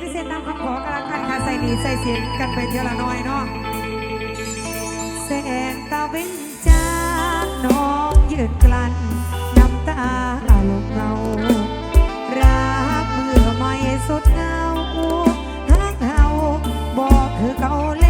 พิเศษตามคำขอกันละกันค่ะใส่ดีใส่เสียงกันไปเทีละน้อยเนาะแสงตาเวนจากน้องยืนกลั้นน้ำตาอาลงเรารักเมื่อไม่สดเงาหักเฮาบอกคือเก่าแล้ว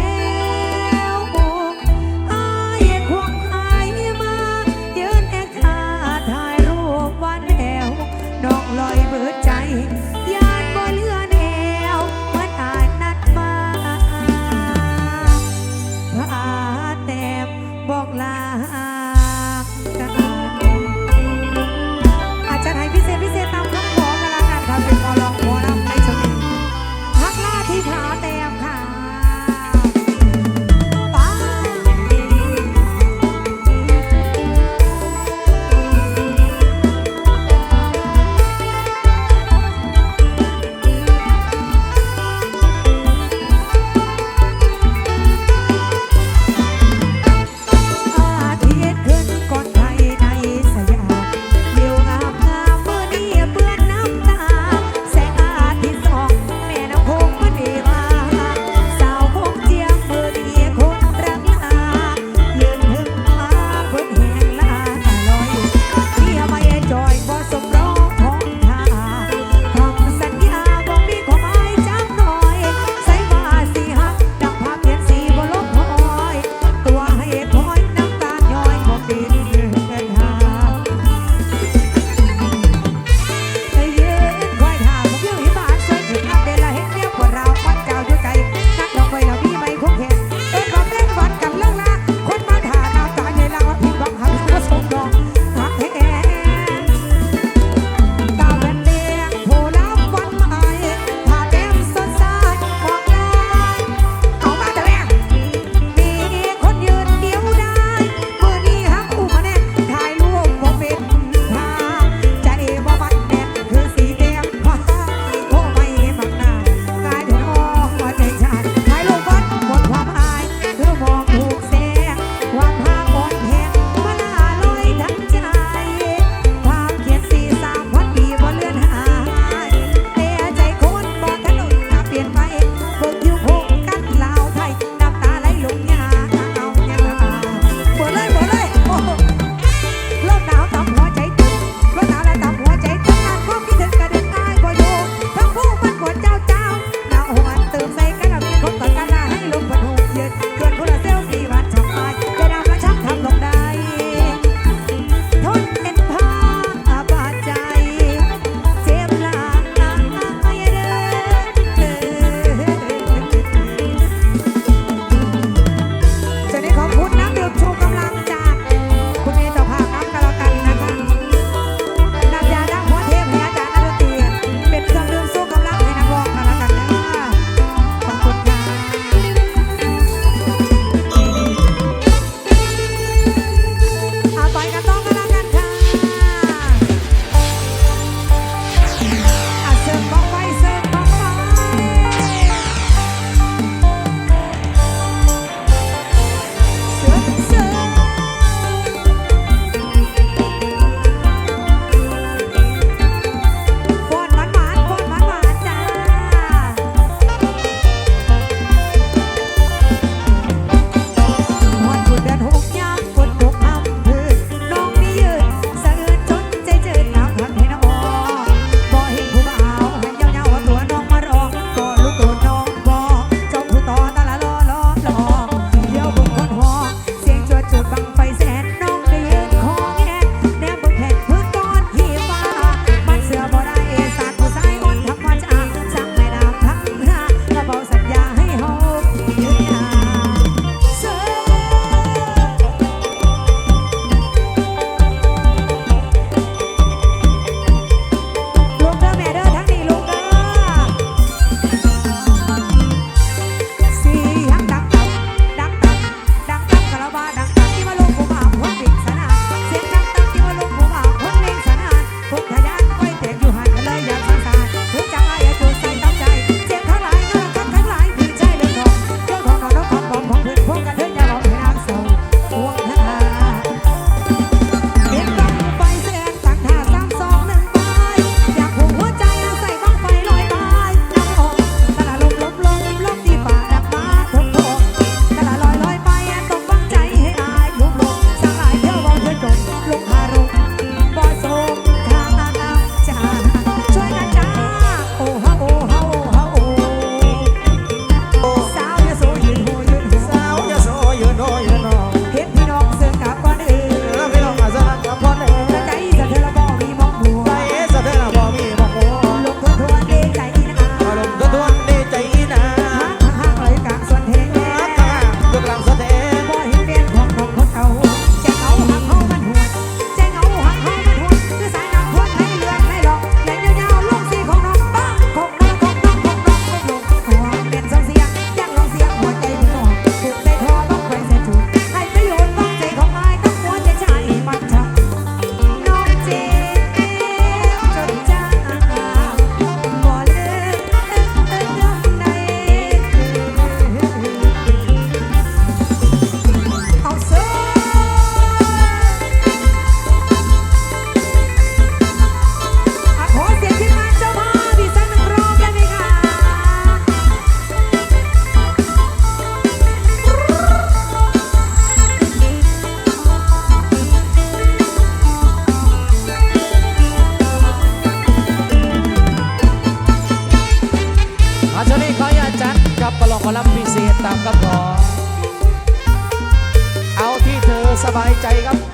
ใจครับ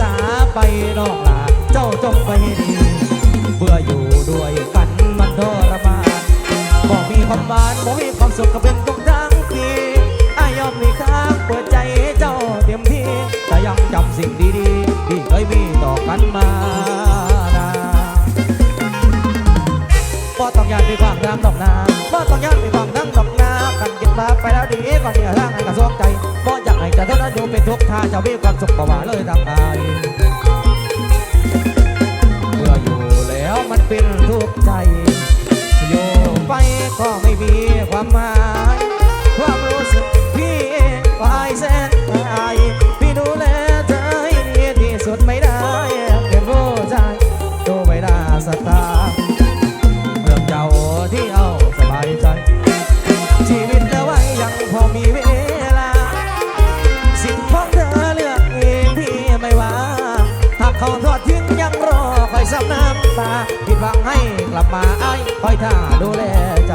สาไปนอกลาเจ้าจงไปดีเบื่ออยู่ด้วยกันมันทรมานบอกมีความหวานบอกมีความสุขก็เป็นทุกครั้งทีอายอมมีค้างเปิดใจเจ้าเต็มที่แต่ยังจำสิ่งดีๆที่เคยมีต่อกันมานะบ่ต้องยานไปฟังทางดอกนาบ่ต้องยานไปฟังทางดอกนากันเก็บมาไปแล้วดีก่อนเนี่ยทางให้กระสวงใจบ่ จะทนอยู่เป็นทุกข์ถ้าจะมีความสุขกว่าเลยทางอายเมื่ออยู่แล้วมันเป็นทุกข์ใจ อยู่ไปก็ไม่มีความหมาย ความรู้สึกพี่วายแสนอายพี่ดูแลเธอให้ดีที่สุดไม่ได้เป็นผู้ชายดูไม่ได้สตาร์ ลับมาไอ้คอยท่าดูแลใจ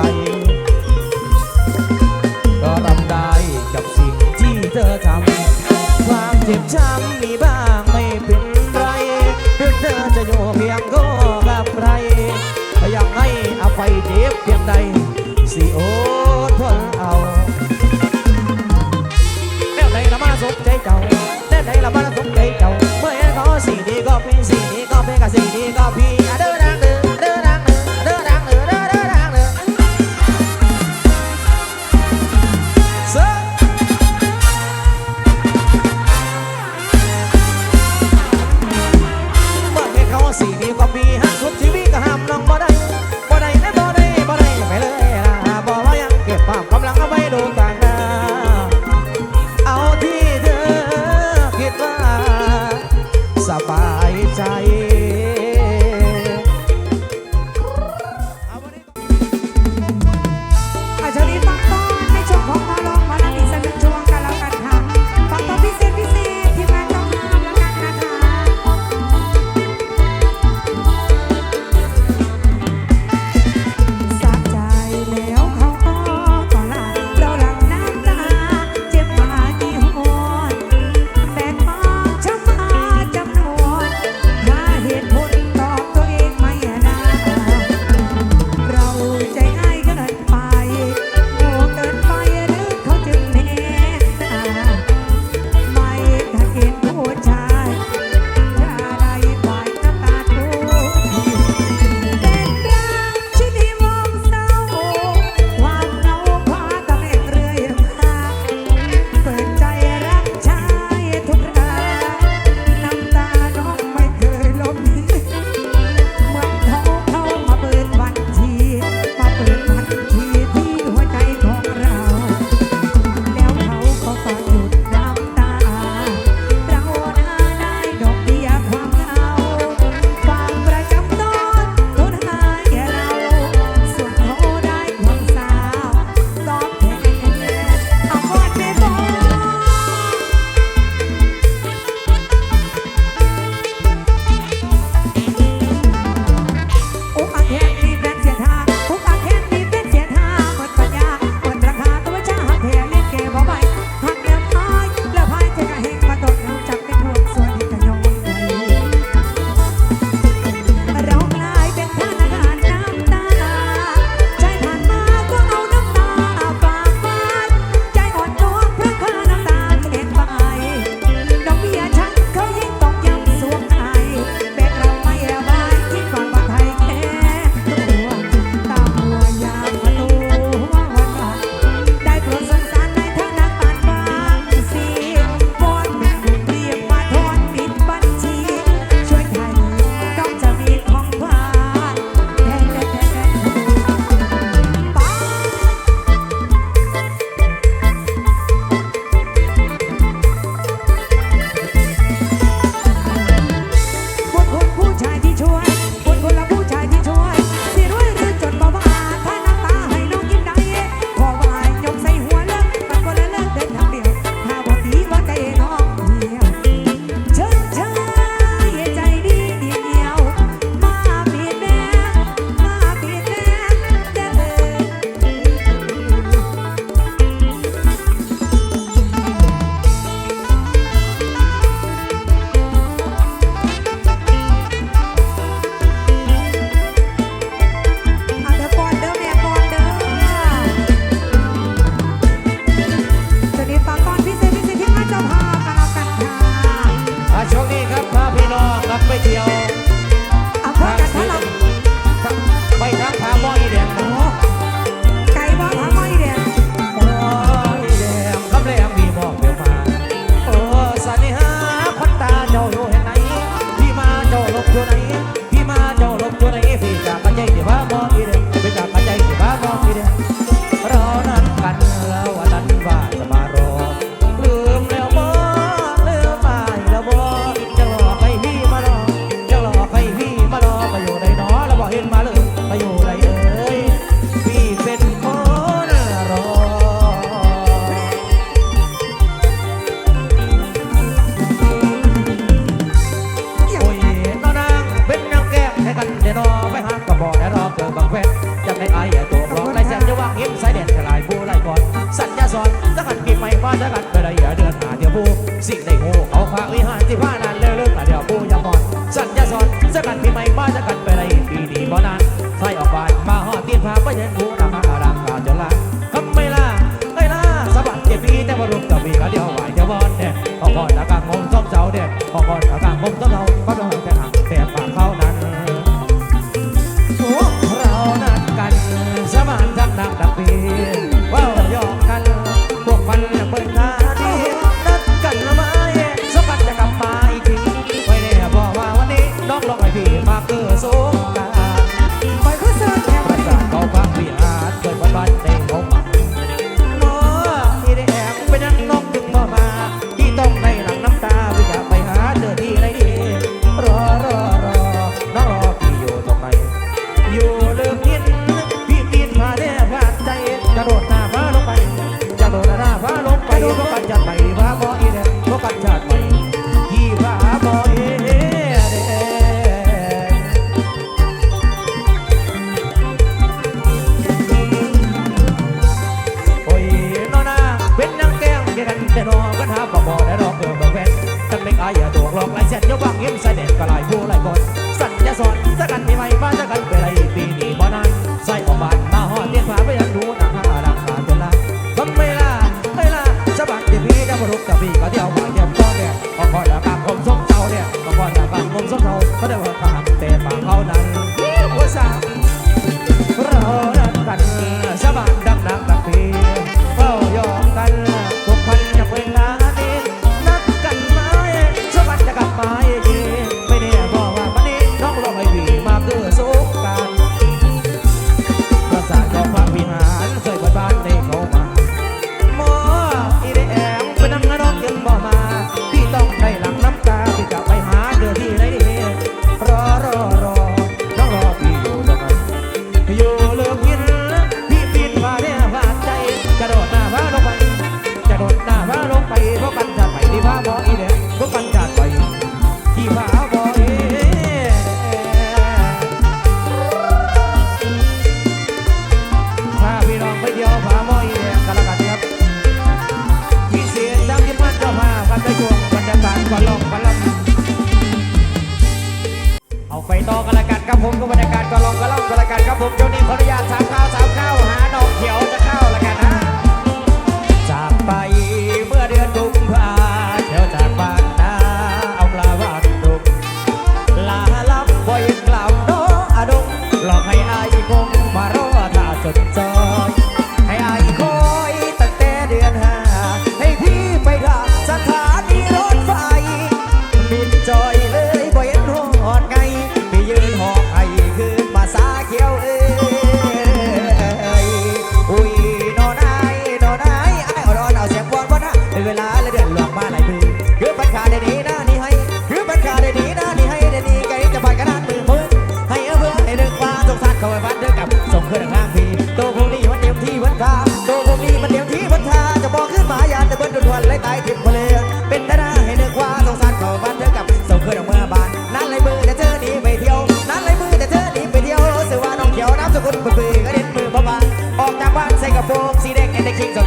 ก็รับได้กับสิ่งที่เธอทำความเจ็บช้ำมีบ้างไม่เป็นไรถึงเธอจะอยู่เพียงก็กับใครยังให้อภัยเจ็บเพียงใดสิโอทนเอาแนวไหนละมาสมใจเจ้าแนวไหนละมาสมใจเจ้าเมื่อเขาสีดีก็พี่สีดีก็พี่กับสีดีก็พี่อะเด้อ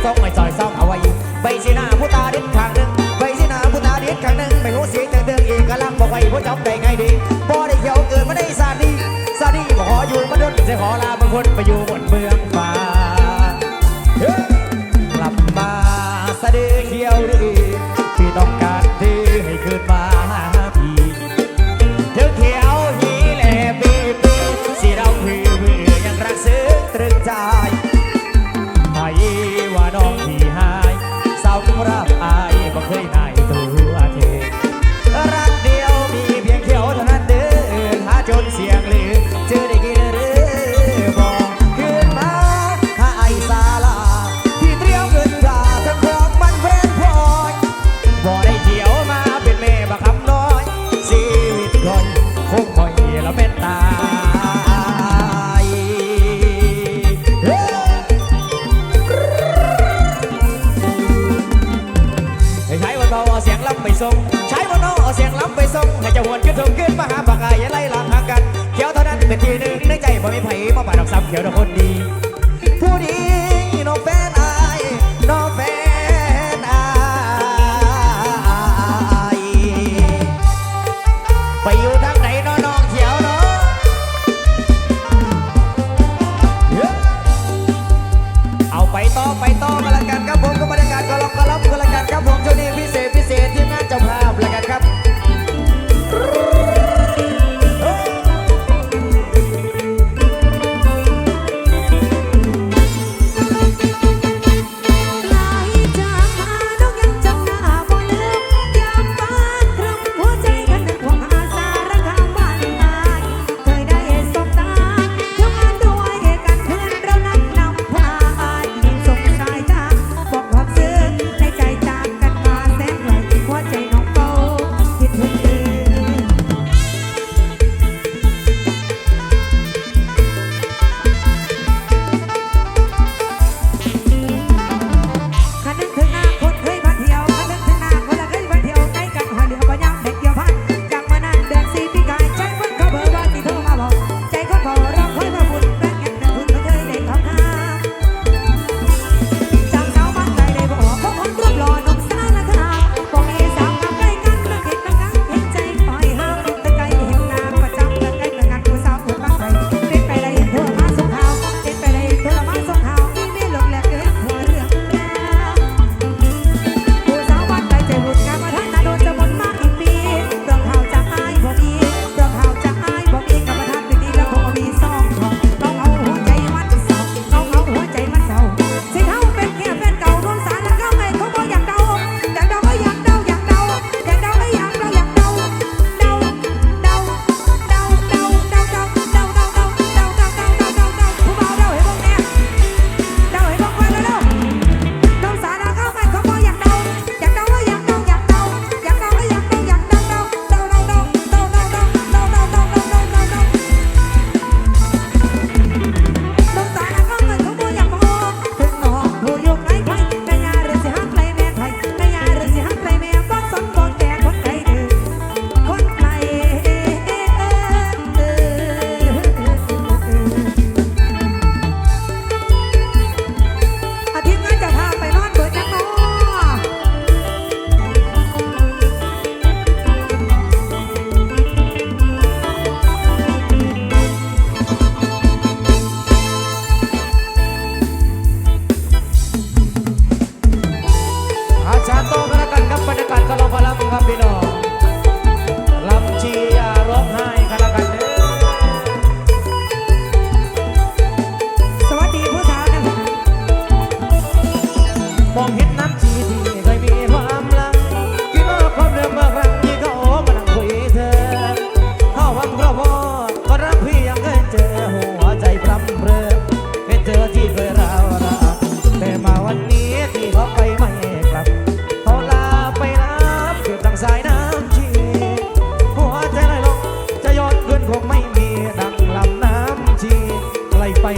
ซองไม่ซอยซองเอาไว้ใบสีหน้าผู้ตาเด็ดข้างหนึ่งใบสีหน้าผู้ตาเด็ดข้างหนึ่งไม่รู้เสียงเดินเอีกำลังบอกไว้ผู้จำได้ไงดี เอาเสียงลำไปส่งใช้วันน้องเอาเสียงลำไปส่งให้เจ้าหวนขึ้นทงขึ้นมาหาบักอายไล่หลังหากันเขียวเท่านั้นเป็นทีหนึ่งในใจบ่มีไผ่มาปาดอกซ้ำเขียวดอกคนดี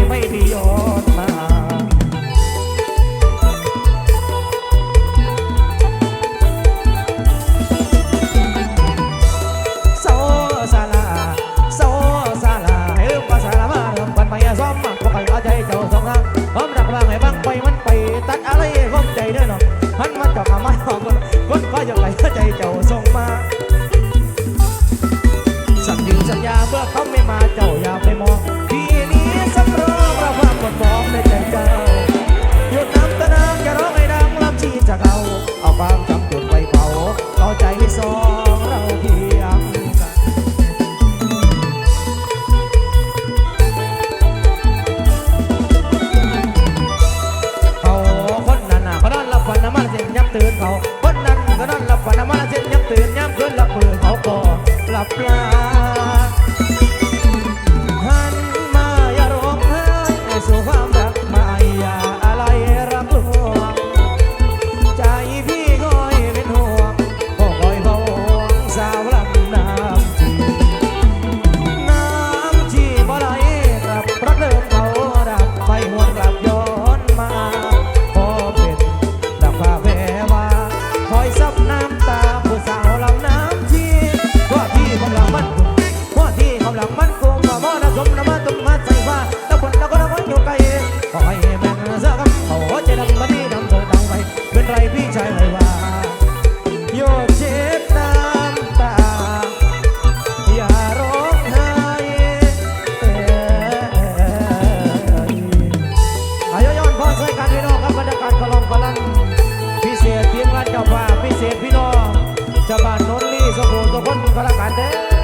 ไม่ได้ย้อนมาโซซาลาโซซาลาเฮ้ยภาษาละมาหันไปยอมมากก็ไปเอาใจเจ้าสงทางมรับ้างให้บ้างไปมันไปตัดอะไรพร้อมใจเด้อเนาะหันมาจ่ะมาไมาออกคนคนก็จะไปเข้าใจเจ้า la plage. เตรพี่น้องชาวบ้านนนท์ลี่สมบูรณ์สมบูรณ์ลังการเด้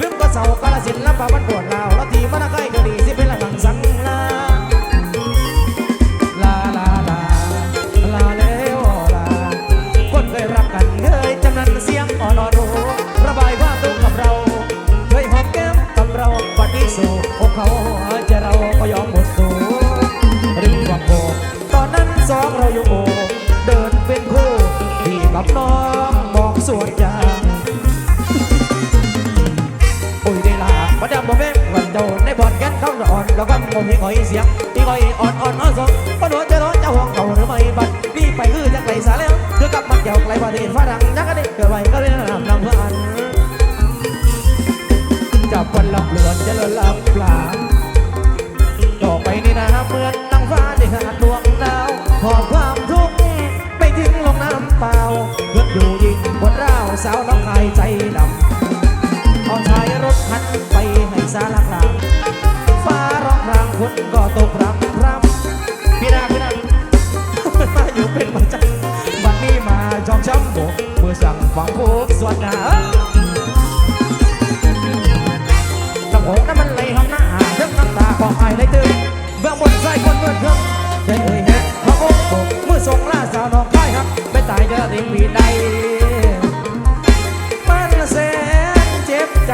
ลืมก็เสากาลสินแล้วป่ามันปวดลาวแล้วทีมันใกล้ก็ดี แล้วก็งมให้คอยเสียงอีคอยอ่อนอ่อนอ่อนสองก็โดนจะร้อนจะห่วงเก่าหรือไม่บัดนี่ไปคือจะไกลสาแล้วคือกับมันเกี่ยวไกลประเทศฝรั่งนักกันเด็กเกิดไว้ก็เรียนำนำเพื่อนจับวันลำเลือนจะลินลำปลาต่อไปนี่นะเหมือนนางฟ้าได้หาดวงดาวหอบความทุกข์ไปทิ้งลงน้ำเปล่าเพื่อนอยู่ยิงบนราวสาวน้องคายใจดำเอาชายรถคันไปให้สารกลางฟ้า คนก็ตกรำรำพี่นาพี่นามาอยู่เป็นประจำวันนี้มาจองช้ำบกเมื่อสั่งฟังพวกสวดนาน้งหงน้ำมันไหลห้องหน้าเรื่องน้ำตาของไอ้ไหลตื่นเบื้องบนใส่คนเมื่อเพิ่งได้เอ่ยแฮะพระองค์บกเมื่อทรงล่าสาวน้องค่ายครับไม่ตายจะติดผีใดมันแสนเจ็บใจ